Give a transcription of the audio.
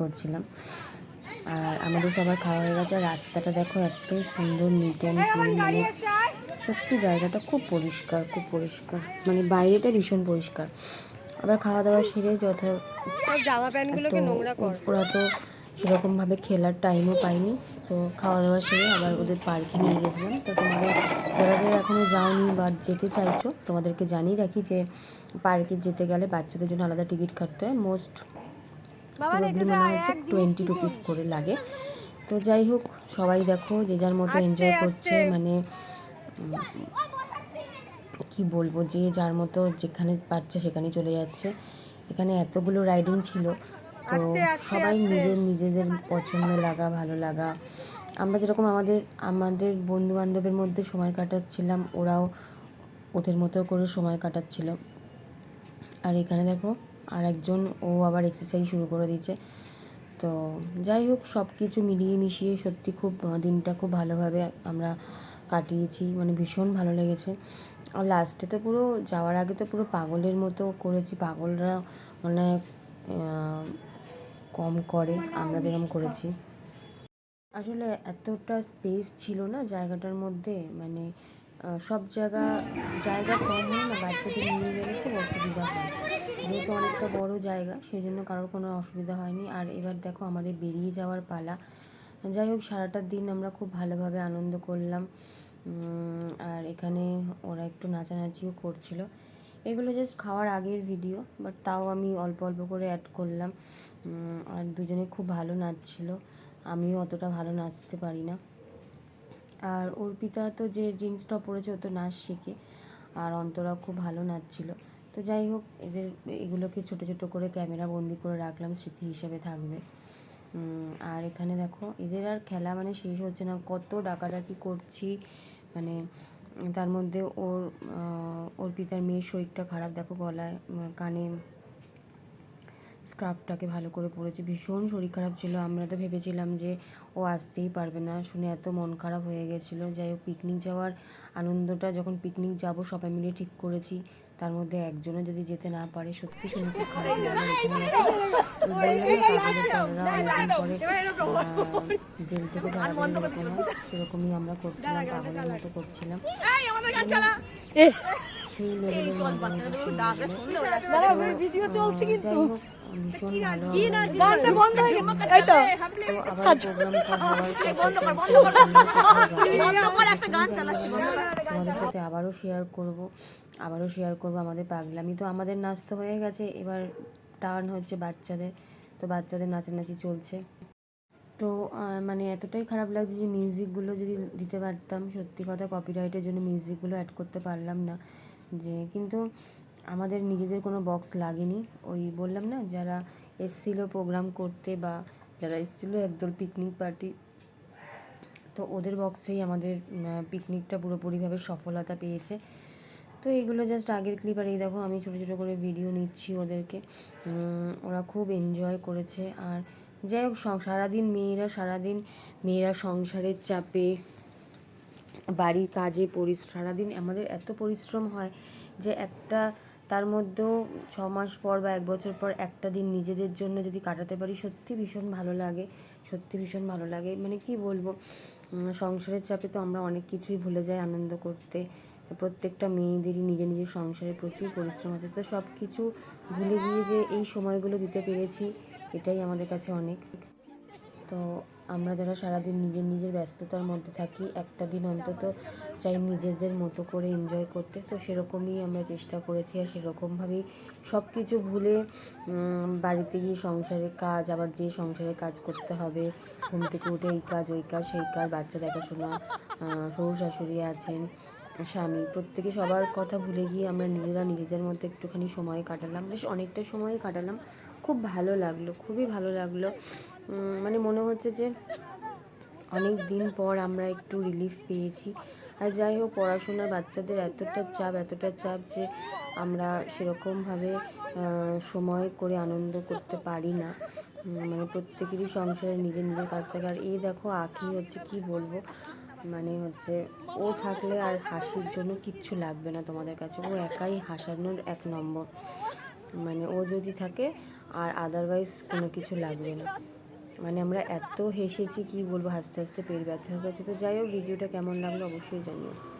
করছিলাম। আর আমাদের সবার খাওয়া হয়ে গেছে। রাস্তাটা দেখো এত সুন্দর নিট অ্যান্ড ক্লিন মানে সত্যি জায়গাটা খুব পরিষ্কার খুব পরিষ্কার। মানে বাইরেটা ভীষণ পরিষ্কার। আবার খাওয়া দাওয়া সেরে যথা সব জামা প্যান্টগুলোকে নোংরা কর। ওরা তো সেরকমভাবে খেলার টাইমও পাইনি। তো খাওয়া দাওয়া সেরে আবার ওদের পার্কে নিয়ে গেছিলাম। তো তোমাদের যারা যারা এখনও যাওনি বা যেতে চাইছো তোমাদেরকে জানিয়ে রাখি যে পার্কে যেতে গেলে বাচ্চাদের জন্য আলাদা টিকিট কাটতে হয়। মোস্ট প্রবলি মনে হচ্ছে টোয়েন্টি রুপিস করে লাগে। তো যাই হোক সবাই দেখো যে যার মতো এনজয় করছে মানে কি বলব যে যার মতো যেখানে পাচ্ছে সেখানে চলে যাচ্ছে। এখানে এতগুলো রাইডিং ছিল। তো সবাই নিজের নিজেদের পছন্দ লাগা ভালো লাগা। আমরা যেরকম আমাদের আমাদের বন্ধু বান্ধবের মধ্যে সময় কাটাচ্ছিলাম ওরাও ওদের মতো করে সময় কাটাচ্ছিল। আর এখানে দেখো আর একজন ও আবার এক্সারসাইজ শুরু করে দিয়েছে। তো যাই হোক সব কিছু মিলিয়ে মিশিয়ে সত্যি খুব দিনটা খুব ভালোভাবে আমরা কাটিয়েছি মানে ভীষণ ভালো লেগেছে। আর লাস্টে তো পুরো যাওয়ার আগে তো পুরো পাগলের মতো করেছি। পাগলরা মানে কম করে, আমরা যেরকম করেছি। আসলে এতটা স্পেস ছিল না জায়গাটার মধ্যে মানে সব জায়গা জায়গা কম হয় না, বাচ্চাদের নিয়ে গেলে খুব অসুবিধা হয়। যেহেতু অনেকটা বড় জায়গা সেই জন্য কারোর কোনো অসুবিধা হয়নি। আর এবার দেখো আমাদের বেরিয়ে যাওয়ার পালা। যাই হোক, সারাটা দিন আমরা খুব ভালোভাবে আনন্দ করলাম। আর এখানে ওরা একটু নাচানাচিও করছিল। এগুলো জাস্ট খাওয়ার আগের ভিডিও বাট তাও আমি অল্প অল্প করে অ্যাড করলাম। আর দুজনে খুব ভালো নাচছিল। আমিও অতটা ভালো নাচতে পারি না। আর অর্পিতা তো যে জিন্সটা পরেছে, ও তো নাচ শেখে। আর অন্তরা খুব ভালো নাচছিল। তো যাই হোক, এদের, এগুলোকে ছোট ছোট করে ক্যামেরা বন্দি করে রাখলাম, স্মৃতি হিসেবে থাকবে। আর এখানে দেখো, এদের আর খেলা মানে শেষ হচ্ছে না। কত ডাকাডাকি করছি। মানে তার মধ্যে ওর অর্পিতার মেয়ের শরীরটা খারাপ দেখো গলায় কানে স্কার্ফটাকে ভালো করে পরেছে। ভীষণ শরীর খারাপ ছিল। আমরা তো ভেবেছিলাম যে ও আসতেই পারবে না। শুনে এত মন খারাপ হয়ে গেছিল। যাই হোক পিকনিক যাওয়ার আনন্দটা যখন পিকনিক যাব সবাই মিলে ঠিক করেছি। তার মধ্যে একজনও যদি যেতে না পারে সত্যি শুনে খুব খারাপ পরে জেল থেকে সেরকমই আমরা করছিলাম পাগলের মতো করছিলাম। সেই লেভেলের ভিডিও চলছে হোক ভীষণ ভালো বন্ধ হয়ে এই তো। তো আবার প্রোগ্রাম তোমাদের সাথে আবারও শেয়ার করব আবারও শেয়ার করব আমাদের পাগলামি। তো আমাদের নাচ তো হয়ে গেছে এবার টার্ন হচ্ছে বাচ্চাদের। তো বাচ্চাদের নাচানাচি চলছে। তো মানে এতটাই খারাপ লাগছে যে মিউজিকগুলো যদি দিতে পারতাম সত্যি কথা কপিরাইটের জন্য মিউজিকগুলো অ্যাড করতে পারলাম না। যে কিন্তু আমাদের নিজেদের কোনো বক্স লাগেনি। ওই বললাম না, যারা এসছিল প্রোগ্রাম করতে বা যারা এসছিল একদল পিকনিক পার্টি তো ওদের বক্সেই আমাদের পিকনিকটা পুরোপুরিভাবে সফলতা পেয়েছে। তো এইগুলো জাস্ট আগের ক্লিপ আর এই দেখো, আমি ছোটো ছোটো করে ভিডিও নিচ্ছি ওদেরকে। ওরা খুব এনজয় করেছে। আর যাই হোক সারাদিন মেয়েরা সারাদিন মেয়েরা সংসারের চাপে, বাড়ির কাজে পরিশ্রম সারাদিন আমাদের এত পরিশ্রম হয় যে একটা তার মধ্যেও ছ মাস পর বা এক বছর পর একটা দিন নিজেদের জন্য যদি কাটাতে পারি, সত্যি ভীষণ ভালো লাগে, সত্যি ভীষণ ভালো লাগে। মানে কি বলব সংসারের চাপে তো আমরা অনেক কিছুই ভুলে যাই আনন্দ করতে। প্রত্যেকটা মেয়েদেরই নিজে নিজের সংসারে প্রচুর পরিশ্রম আছে। তো সব কিছু ভুলে গিয়ে যে এই সময়গুলো দিতে পেরেছি, এটাই আমাদের কাছে অনেক। তো আমরা যারা সারাদিন নিজের নিজের ব্যস্ততার মধ্যে থাকি, একটা দিন অন্তত চাই নিজেদের মতো করে এনজয় করতে। তো সেরকমই আমরা চেষ্টা করেছি আর সেরকমভাবেই সব কিছু ভুলে বাড়িতে গিয়ে সংসারের কাজ, আবার যে সংসারের কাজ করতে হবে, ঘুম থেকে উঠে এই কাজ, ওই কাজ, সেই কাজ, বাচ্চা দেখাশোনা শ্বশুর শাশুড়ি আছেন, স্বামী, প্রত্যেকে সবার কথা ভুলে গিয়ে আমরা নিজেরা নিজেদের মতো একটুখানি সময় কাটালাম। বেশ অনেকটা সময় কাটালাম। খুব ভালো লাগল, খুবই ভালো লাগল। মানে মনে হচ্ছে যে অনেক দিন পর আমরা একটু রিলিফ পেয়েছি। আর যাই হোক, পড়াশোনা বাচ্চাদের এতটা চাপ এতটা চাপ যে আমরা সেরকমভাবে সময় করে আনন্দ করতে পারি না। মানে প্রত্যেকেরই সংসারে নিজের নিজের কাজ থাকে। আর এই দেখো, আঁকি হচ্ছে কি বলব? মানে হচ্ছে ও থাকলে আর হাসির জন্য কিচ্ছু লাগবে না তোমাদের কাছে। ও একাই হাসানোর এক নম্বর। মানে ও যদি থাকে আর আদারওয়াইজ কোনো কিছু লাগবে না। মানে আমরা এত হেসেছি, কি বলব, হাসতে হাসতে পেট ব্যথা হয়ে গেছে। তো যাই হোক ভিডিওটা কেমন লাগল অবশ্যই জানিও।